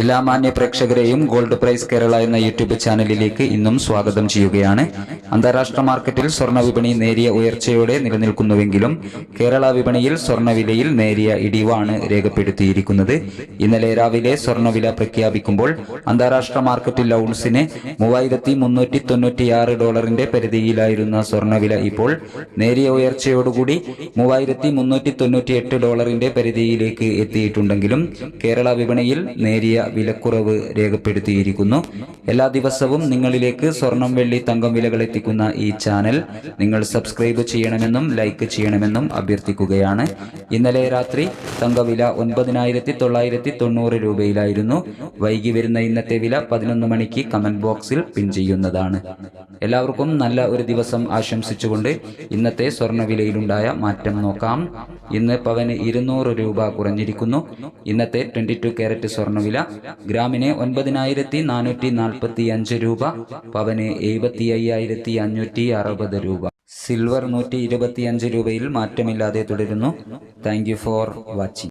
എല്ലാ മാന്യ പ്രേക്ഷകരെയും gold price Kerala എന്ന യൂട്യൂബ് ചാനലിലേക്ക് ഇന്നും സ്വാഗതം ചെയ്യുകയാണ്. അന്താരാഷ്ട്ര മാർക്കറ്റിൽ സ്വർണ വിപണി നേരിയ ഉയർച്ചയോടെ നിലനിൽക്കുന്നുവെങ്കിലും കേരള വിപണിയിൽ സ്വർണവിലയിൽ നേരിയ ഇടിവാണ് രേഖപ്പെടുത്തിയിരിക്കുന്നത്. ഇന്നലെ രാവിലെ സ്വർണവില പ്രഖ്യാപിക്കുമ്പോൾ അന്താരാഷ്ട്ര മാർക്കറ്റിൽ ഔൺസിന് മൂവായിരത്തി മുന്നൂറ്റി തൊണ്ണൂറ്റിയാറ് ഡോളറിന്റെ പരിധിയിലായിരുന്ന സ്വർണവില ഇപ്പോൾ നേരിയ ഉയർച്ചയോടുകൂടി മൂവായിരത്തി മുന്നൂറ്റി തൊണ്ണൂറ്റിയെട്ട് ഡോളറിന്റെ പരിധിയിലേക്ക് എത്തിയിട്ടുണ്ടെങ്കിലും കേരള വിപണിയിൽ നേരിയ വിലക്കുറവ് രേഖപ്പെടുത്തിയിരിക്കുന്നു. എല്ലാ ദിവസവും നിങ്ങളിലേക്ക് സ്വർണം വെള്ളി തങ്കം വിലകൾ എത്തിക്കുന്ന ഈ ചാനൽ നിങ്ങൾ സബ്സ്ക്രൈബ് ചെയ്യണമെന്നും ലൈക്ക് ചെയ്യണമെന്നും അഭ്യർത്ഥിക്കുകയാണ്. ഇന്നലെ രാത്രി തങ്കവില ഒൻപതിനായിരത്തി തൊള്ളായിരത്തി തൊണ്ണൂറ് രൂപയിലായിരുന്നു. വൈകി വരുന്ന ഇന്നത്തെ വില പതിനൊന്ന് മണിക്ക് കമന്റ് ബോക്സിൽ പിൻ ചെയ്യുന്നതാണ്. എല്ലാവർക്കും നല്ല ഒരു ദിവസം ആശംസിച്ചുകൊണ്ട് ഇന്നത്തെ സ്വർണവിലയിലുണ്ടായ മാറ്റം നോക്കാം. ഇന്ന് പവന് ഇരുന്നൂറ് രൂപ കുറഞ്ഞിരിക്കുന്നു. ഇന്നത്തെ ട്വന്റി ടു ക്യാരറ്റ് സ്വർണവില ഗ്രാമിന് ഒൻപതിനായിരത്തി നാനൂറ്റി നാൽപ്പത്തി അഞ്ച് രൂപ പവന് എഴുപത്തി അയ്യായിരത്തി അഞ്ഞൂറ്റി അറുപത് രൂപ. സിൽവർ നൂറ്റി ഇരുപത്തിയഞ്ച് രൂപയിൽ മാറ്റമില്ലാതെ തുടരുന്നു. Thank for watching.